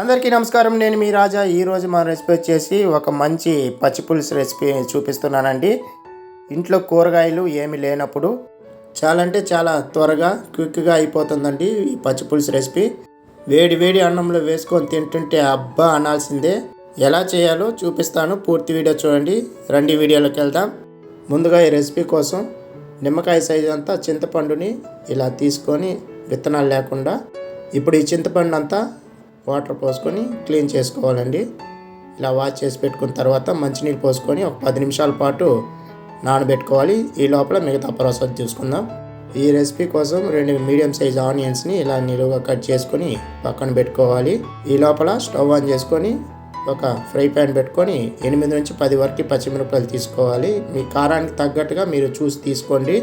అందరికీ నమస్కారం. నేను మీ రాజా. ఈరోజు మా రెసిపీ వచ్చేసి ఒక మంచి పచ్చిపులుసు రెసిపీ చూపిస్తున్నానండి. ఇంట్లో కూరగాయలు ఏమి లేనప్పుడు చాలా అంటే చాలా త్వరగా క్విక్గా అయిపోతుందండి ఈ పచ్చిపులుసు రెసిపీ. వేడి వేడి అన్నంలో వేసుకొని తింటుంటే అబ్బా అనాల్సిందే. ఎలా చేయాలో చూపిస్తాను. పూర్తి వీడియో చూడండి. రెండు వీడియోలోకి వెళ్దాం. ముందుగా ఈ రెసిపీ కోసం నిమ్మకాయ సైజు అంతా చింతపండుని ఇలా తీసుకొని విత్తనాలు లేకుండా ఇప్పుడు ఈ చింతపండు అంతా వాటర్ పోసుకొని క్లీన్ చేసుకోవాలండి. ఇలా వాష్ చేసి పెట్టుకున్న తర్వాత మంచినీళ్ళు పోసుకొని ఒక పది నిమిషాల పాటు నానబెట్టుకోవాలి. ఈ లోపల మిగతా ప్రాసెస్ చూసుకుందాం. ఈ రెసిపీ కోసం రెండు మీడియం సైజ్ ఆనియన్స్ని ఇలా నిలువుగా కట్ చేసుకొని పక్కన పెట్టుకోవాలి. ఈ లోపల స్టవ్ ఆన్ చేసుకొని ఒక ఫ్రై ప్యాన్ పెట్టుకొని ఎనిమిది నుంచి పది వరకు పచ్చిమిరపకాయలు తీసుకోవాలి. మీ కారానికి తగ్గట్టుగా మీరు చూసి తీసుకోండి.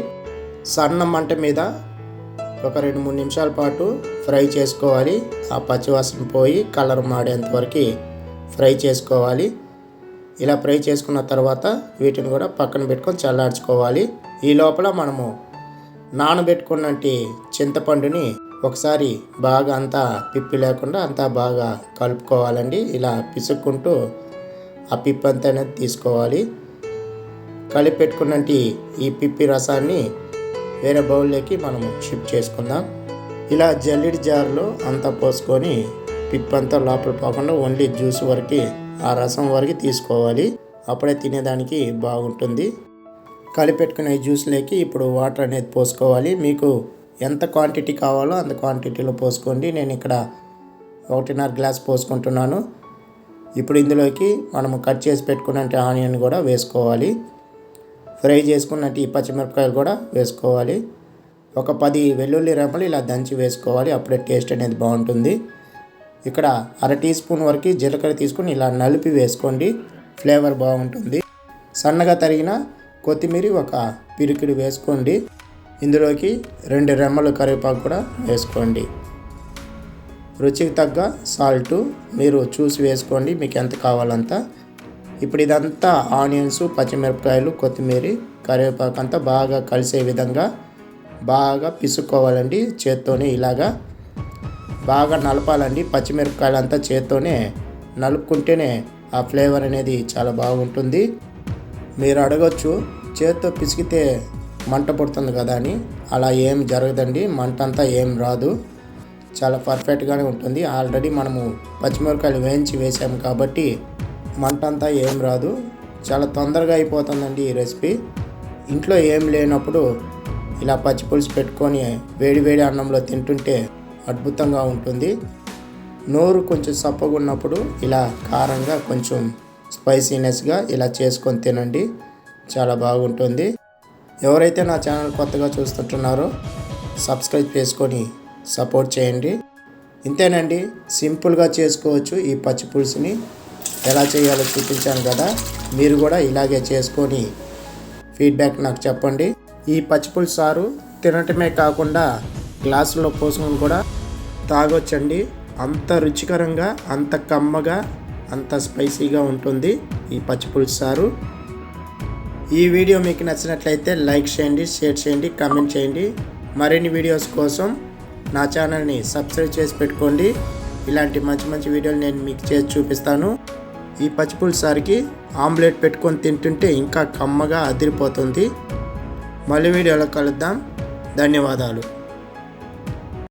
సన్న మంట మీద ఒక రెండు మూడు నిమిషాల పాటు ఫ్రై చేసుకోవాలి. ఆ పచ్చివాసన పోయి కలర్ మాడేంత వరకు ఫ్రై చేసుకోవాలి. ఇలా ఫ్రై చేసుకున్న తర్వాత వీటిని కూడా పక్కన పెట్టుకొని చల్లార్చుకోవాలి. ఈ లోపల మనము నానబెట్టుకున్నటి చింతపండుని ఒకసారి బాగా అంతా పిప్పి లేకుండా అంతా బాగా కలుపుకోవాలండి. ఇలా పిసుక్కుంటూ ఆ పిప్పి అంతా అనేది తీసుకోవాలి. కలిపిపెట్టుకున్నంటి ఈ పిప్పి రసాన్ని వేరే బౌల్లోకి మనము షిఫ్ట్ చేసుకుందాం. ఇలా జల్లిడి జార్లో అంతా పోసుకొని పిప్పంతా లోపల పోకుండా ఓన్లీ జ్యూస్ వరకు ఆ రసం వరకు తీసుకోవాలి. అప్పుడే తినేదానికి బాగుంటుంది. కలిపెట్టుకునే జ్యూస్లోకి ఇప్పుడు వాటర్ అనేది పోసుకోవాలి. మీకు ఎంత క్వాంటిటీ కావాలో అంత క్వాంటిటీలో పోసుకోండి. నేను ఇక్కడ ఒకటిన్నర గ్లాస్ పోసుకుంటున్నాను. ఇప్పుడు ఇందులోకి మనము కట్ చేసి పెట్టుకున్న ఆనియన్ కూడా వేసుకోవాలి. ఫ్రై చేసుకున్నట్టు ఈ పచ్చిమిరపకాయలు కూడా వేసుకోవాలి. ఒక పది వెల్లుల్లి రెమ్మలు ఇలా దంచి వేసుకోవాలి. అప్పుడే టేస్ట్ అనేది బాగుంటుంది. ఇక్కడ అర టీ స్పూన్ వరకు జీలకర్ర తీసుకొని ఇలా నలిపి వేసుకోండి. ఫ్లేవర్ బాగుంటుంది. సన్నగా తరిగిన కొత్తిమీర ఒక పిరికిడి వేసుకోండి. ఇందులోకి రెండు రెమ్మలు కరివేపాకు కూడా వేసుకోండి. రుచికి తగ్గ సాల్టు మీరు చూసి వేసుకోండి. మీకు ఎంత కావాలంత ఇప్పుడు ఇదంతా ఆనియన్స్ పచ్చిమిరపకాయలు కొత్తిమీర కరివేపాకు అంతా బాగా కలిసే విధంగా బాగా పిసుకోవాలండి చేత్తోనే ఇలాగా బాగా నలపాలండి. పచ్చిమిరపకాయలు అంతా చేత్తోనే నలుపుకుంటేనే ఆ ఫ్లేవర్ అనేది చాలా బాగుంటుంది. మీరు అడగచ్చు చేత్తో పిసికితే మంట పుడుతుంది కదా అని. అలా ఏం జరగదండి. మంట అంతా ఏం రాదు. చాలా పర్ఫెక్ట్గానే ఉంటుంది. ఆల్రెడీ మనము పచ్చిమిరపకాయలు వేయించి వేసాము కాబట్టి మంటంతా ఏం రాదు. చాలా తొందరగా అయిపోతుందండి ఈ రెసిపీ. ఇంట్లో ఏం లేనప్పుడు ఇలా పచ్చిపులుసు పెట్టుకొని వేడి వేడి అన్నంలో తింటుంటే అద్భుతంగా ఉంటుంది. నోరు కొంచెం సప్పగా ఉన్నప్పుడు ఇలా కారంగా కొంచెం స్పైసీనెస్గా ఇలా చేసుకొని తినండి. చాలా బాగుంటుంది. ఎవరైతే నా ఛానల్ కొత్తగా చూస్తుంటున్నారో సబ్స్క్రైబ్ చేసుకొని సపోర్ట్ చేయండి. ఇంతేనండి. సింపుల్గా చేసుకోవచ్చు ఈ పచ్చి పులుసుని. ఎలా చేయాలో చూపించాను కదా మీరు కూడా ఇలాగే చేసుకొని ఫీడ్బ్యాక్ నాకు చెప్పండి. ఈ పచ్చిపులు సారు తినటమే కాకుండా గ్లాసులో పోసుకొని కూడా తాగొచ్చండి. అంత రుచికరంగా అంత కమ్మగా అంత స్పైసీగా ఉంటుంది ఈ పచ్చిపులుసు సారు. ఈ వీడియో మీకు నచ్చినట్లయితే లైక్ చేయండి షేర్ చేయండి కామెంట్ చేయండి. మరిన్ని వీడియోస్ కోసం నా ఛానల్ని సబ్స్క్రైబ్ చేసి పెట్టుకోండి. ఇలాంటి మంచి మంచి వీడియోలు నేను మీకు చేసి చూపిస్తాను. ఈ పచ్చిపులుసారికి ఆమ్లెట్ పెట్టుకొని తింటుంటే ఇంకా కమ్మగా అదిరిపోతుంది. మళ్ళీ వీడియోలో కలుద్దాం. ధన్యవాదాలు.